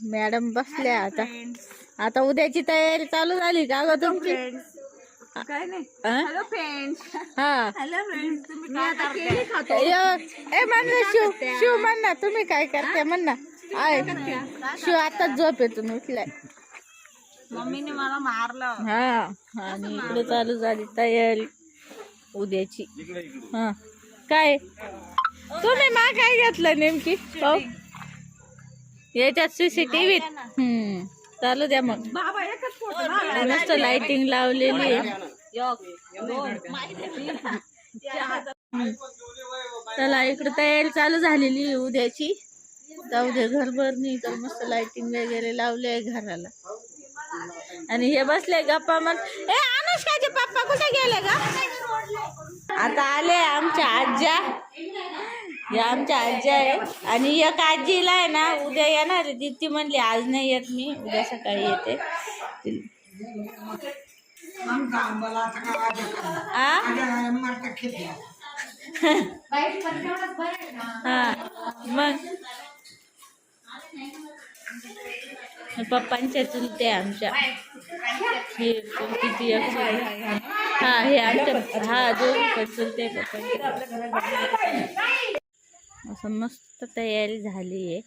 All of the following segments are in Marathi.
मॅडम बसल्या आता. आता उद्याची तयारी चालू झाली का ग तुमची? काय नाही. हा? हॅलो फ्रेंड्स हा. हॅलो फ्रेंड्स तुम्ही काय करताय? यो, ए म्हण ना शिव शिव म्हण ना तुम्ही काय करते म्हण ना शिव आता झोपेतून उठलाय. मम्मीने मला मारलं. हा आणि इकडे चालू झाली तयारी उद्याची. हा. काय? तुम्ही मा काय घेतलं नेमकी? पाहू. याच्यात सीसीटीव्हीत हम्म. चालू द्या मग. बाबा एकच फोटो मस्त लाइटिंग लावलेली आहे. हम्म. चला इकडे तयारी चालू झालेली उद्याची. तर उद्या घरभर नाही तर मस्त लाइटिंग वगैरे लावले आहे घराला. आणि हे बसले गप्पा मग ए अनुष्काचे पप्पा कुठे गेले का आता आले आमच्या आज्या. या आमच्या आजी आहे. आणि एक आजीला आहे ना उद्या येणार आहे. ती म्हणली आज नाही येत मी उद्या सकाळी येते. आ? हा मग? पप्पांच्या चुलते आमच्या. हे किती हा हे आमच्या हा दोन चुलते पप्पांच्या असं मस्त तयारी झाली आहे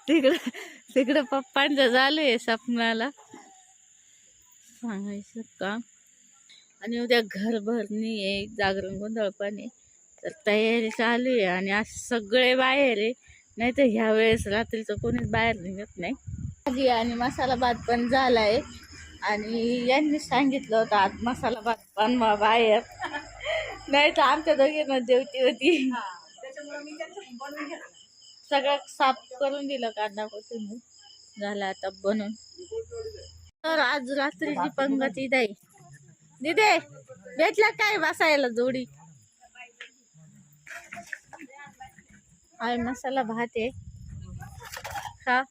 तिकडं तिकडं पप्पांचं झालं आहे स्वप्नाला सांगायचं काम आणि उद्या घरभरणी आहे जागरण गोंधळ पण आहे. तर तयारी चालू आहे आणि आज सगळे बाहेर आहे. नाही तर ह्या वेळेस रात्रीचं कोणीच बाहेर निघत नाही. भाजी आणि मसाला भात पण झाला आहे आणि यांनी सांगितलं होतं आज मसाला भात बनवा बाहेर. नाही तर आमच्या दोघींना जेवती होती. सगळं साफ करून दिलं कांदा झालं आता बनवून. तर आज रात्रीची पंगती आहे दिदे भेटला काय बसायला जोडी? मसाला भात आहे. खा.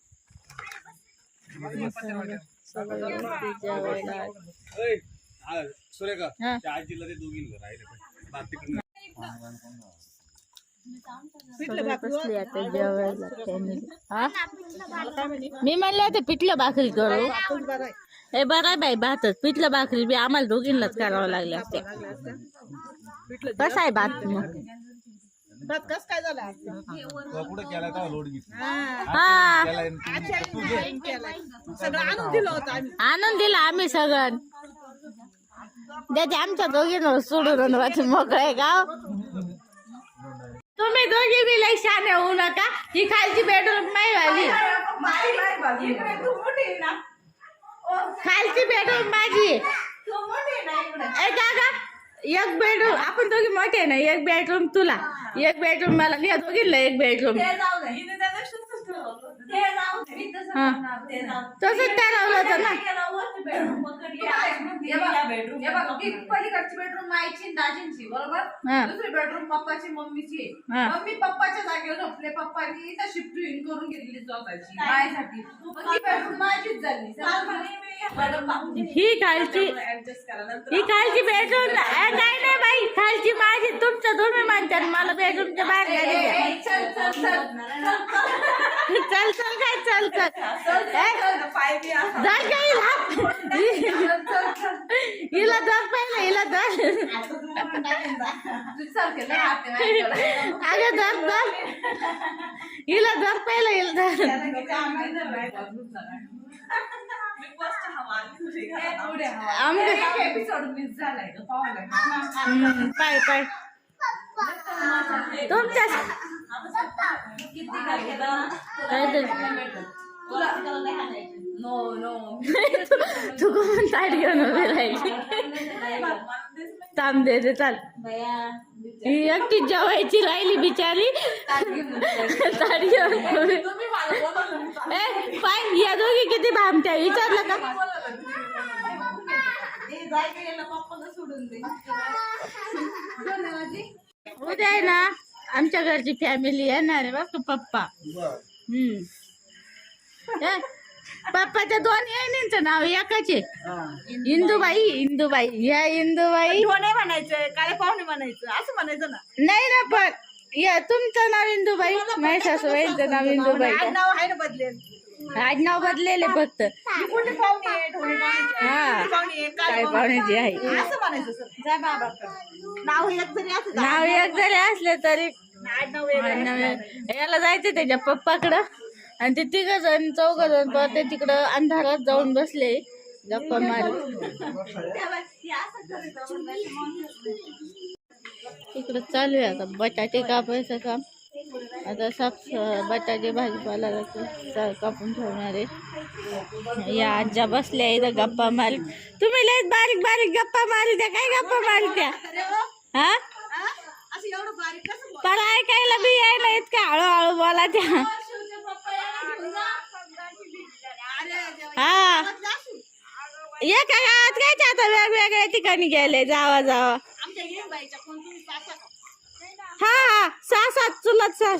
आता जेवायला फॅमिली हा? मी म्हणलं होते पिठलं भाकरी करू. हे बरं आहे बाई भातच. पिठलं भाकरी बी आम्हाला दोघींनाच करावं लागले असते. कसं आहे भात मग. कस काय झालं? कुठं केला का लोड हा. सगळं आणून दिलं होतं आम्ही. आणून दिलं आम्ही सगळं. त्याच्या आमच्या दोघींवर सोडून वाचून मोकळे गाव. तुम्ही दोघी बी लई शाने होऊ नका. ही खालची बेडरूम नाही वाली. खालची बेडरूम माझी. आहे. ए काका एक बेडरूम आपण दोघी मोठे आहे ना एक बेडरूम तुला एक बेडरूम मला या दोघींना एक बेडरूम हा. तसंच ठरवलं होतं ना. पलीकडची बेडरूम माईची दाजींची बरोबर? हा. दुसरी बेडरूम पप्पाची मम्मीची. हा. मम्मी पप्पाच्या जागेवर झोपले पप्पानी इथं शिफ्ट करून घेतली स्वतःची माझ्यासाठी मग ती बेडरूम माझीच झाली. ही नंतर ही खालची बेडरूम काय नाही बाई खालची माझी तुमचं तुम्ही म्हणतात बेडरूमच्या बाहेर गाडी चल चल चल. चल चल काय चल चल. ए, पाय बी असं. धर का हिला? हिला धर पहिलं हिला माझ्याकडे. अगं धर धर. हिला धर पहिलं हिला धर. आमच्या एपिसोड मिस झालाय तो पाहायला. हम्म, पाय पाय. तुमच्या तू कोण ताट घेऊन उभी राहिली थांब दे दे चाल ही एकटी जेवायची राहिली बिचारी ताट घेऊन ए पाय या दोघी किती भामत्या विचारलं का ए, जाय सोडून दे धन्यवाद उद्या आहे ना आमच्या घरची फॅमिली येणार आहे का पप्पा. हम्म. काय? पप्पाच्या दोन येणींचं नाव एकाच. आहे इंदुबाई इंदुबाई. या इंदुबाई. म्हणायचं काळे पाहुणे म्हणायचं असं म्हणायचं ना. नाही ना पण या तुमचं नाव इंदुबाई माझ्या सासूबाईंचं नाव इंदुबाई. आज नाव आहे ना बदलेल. आज नाव बदलेले फक्त. पाहुणे हा. पाहुणे काय पाहुणे. आहे. असं म्हणायचं सर. बाबा. नाव एक जरी असं नाव एक जरी असले तरी याला जायचं त्याच्या पप्पाकडं. आणि ते तिघ जण चौघ जण परत ते तिकडं अंधारात जाऊन बसले. गप्पा मारत इकडं चालू आहे आता. बटाटे कापायचं काम. आता साप बटाटे भाजीपाला कापून ठेवणार आहे. या आज्या बसल्या इथं गप्पा मारी तुम्ही लय बारीक बारीक गप्पा मारी द्या काय गप्पा मारी द्या हा? पण ऐकायला बी यायला इतका हळूहळू बोला त्या हा एका गावात काय आता वेगवेगळ्या ठिकाणी गेले? जावा जावा आमच्या येईन बाईच्या कोण तुम्ही सासा का? हा हा सासा चुलत आहे?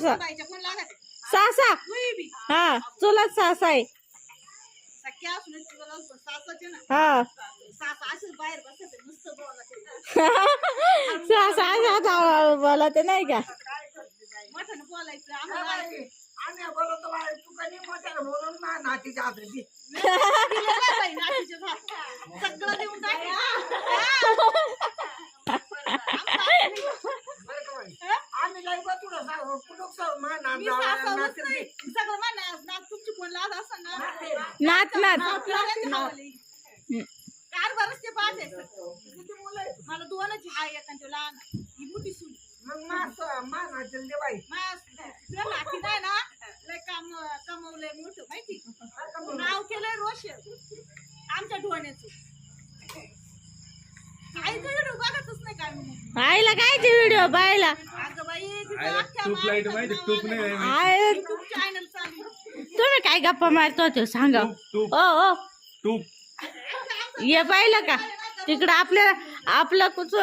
सासा तुम्ही बी. हा चुलत आहे लावतो. सासाचे ना हा सासा असेच बाहेर बसते नुसतं बोलायचं सासा असा हळूहळू बोला ते नाही का बोलतो आहे. सगळं देऊन? आम्ही लई बा तुला सांगू, कुठं सांगू, मा नात मी जावं, सासावरच नातीला नाही. दे. सगळं म्हणा नात तुमची कोण लाज असं ना? नात नात ते किती मुलं आहेत? मला दोनच हाय एक आणि तो लहान ही मोठी सून. मग मा स- मा नातीला दे बाई. माझ्या नाही ना? लय काम कमवलंय मोठं माहिती? नाव केलंय रोशन. आमच्या ढोण्याचं. आईचं व्हिडिओ बघतच नाही काय म्हणून आईला काय ते व्हिडिओ पाहायला अगं बाई तिचं आयला अख्ख्या तूप लाइट माहिती तूप नाही आहे तुम्ही काय गप्पा मारतो ते सांगा. तूप ओ ओ. तूप. ये पाहिलं का? तिकडं आपल्या आपलं कुठ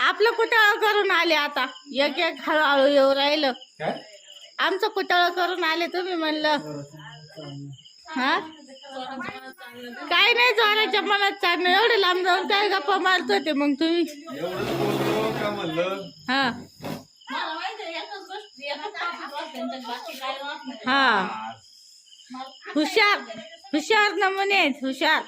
आपलं कुटाळ करून आले आता? एक एक हळूहळू येऊ राहिलं. आमचं कुटाळ करून आले तुम्ही म्हणलं? हा? काय नाही जोराच्या मनात चालणं. एवढे लांब जाऊन काय गप्पा मारत होते मग तुम्ही? हा मला माहिती आहे, एकच गोष्ट एकच topic वर त्यांच्यात बाकी काय वाट नाही. हा. हुशार. हुशार नमुने आहेत हुशार.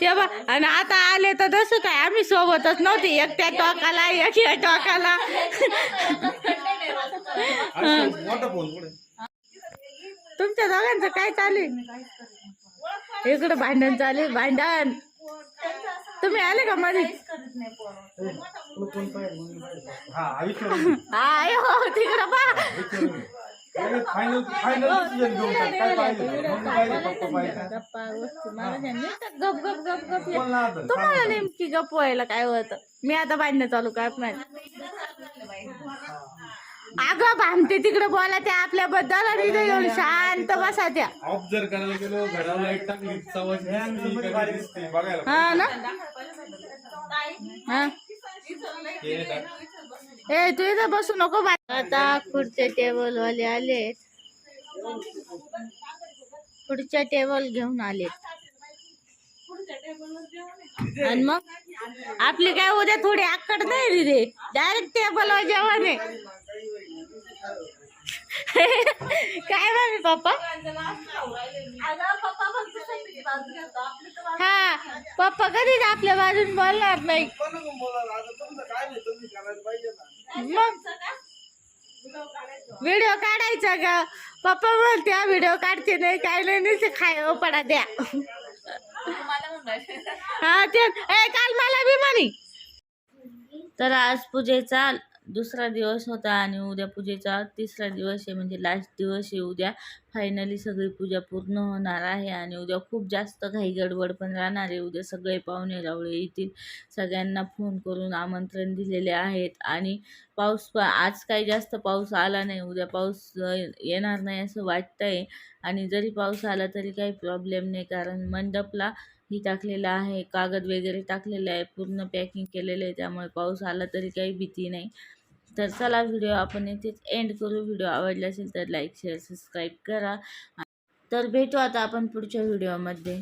तेव्हा आणि आता आले तर तसं काय आम्ही सोबतच नव्हते. एक त्या टोकाला. एक या टोकाला तुमच्या दोघांचं काय चालू इकडं भांडण चालू भांडण. तुम्ही आले का मध्ये हा आयुष्य आय हो तिकडं नाही गप गप गप गप कोण लागतं? तुम्हाला नेमकी गप व्हायला काय होतं? मी आता भांडणं चालू करणार अगं भामते तिकडे बोला त्या आपल्याबद्दल आणि इथे येऊन शांत बसा त्या. ऑफ जर करायला गेलो घराला लाइट टाकली सवाश दिसते बघायला हा ना? हा. ए तू इथं बसू नको आता खुर्च्या टेबल वाले आलेत. खुर्च्या टेबल घेऊन आलेत. आणि मग? आपली काय उद्या थोडी आकड नाही रे डायरेक्ट टेबलवर जेवण आहे. काय मामी पप्पा? हा पप्पा कधीच आपल्या बाजून बोलणार नाही. मग व्हिडिओ काढायचा का? पप्पा बोलते व्हिडिओ काढते नाही काय नाही नुसते खाय पडा द्या. हा ते ए काल मला बी म्हणी. तर आज पूजेचा दुसरा दिवस होता आणि उद्या पूजेचा तिसरा दिवस आहे म्हणजे लास्ट दिवस आहे उद्या. फायनली सगळी पूजा पूर्ण होणार आहे आणि उद्या खूप जास्त घाई गडबड पण राहणार आहे. उद्या सगळे पाहुणे रावळे येतील. सगळ्यांना फोन करून आमंत्रण दिलेले आहेत आणि पाऊस पण आज काही जास्त पाऊस आला नाही. उद्या पाऊस येणार नाही असं वाटतंय आणि जरी पाऊस आला तरी काही प्रॉब्लेम नाही कारण मंडपला ही टाकलेला आहे कागद वगैरे टाकलेलं आहे पूर्ण पॅकिंग केलेलं आहे. त्यामुळे पाऊस आला तरी काही भीती नाही. तर चला व्हिडिओ आपण इथेच एंड करू. व्हिडिओ आवडला असेल तर लाईक शेअर सबस्क्राईब करा. तर भेटू आता आपण पुढच्या व्हिडिओमध्ये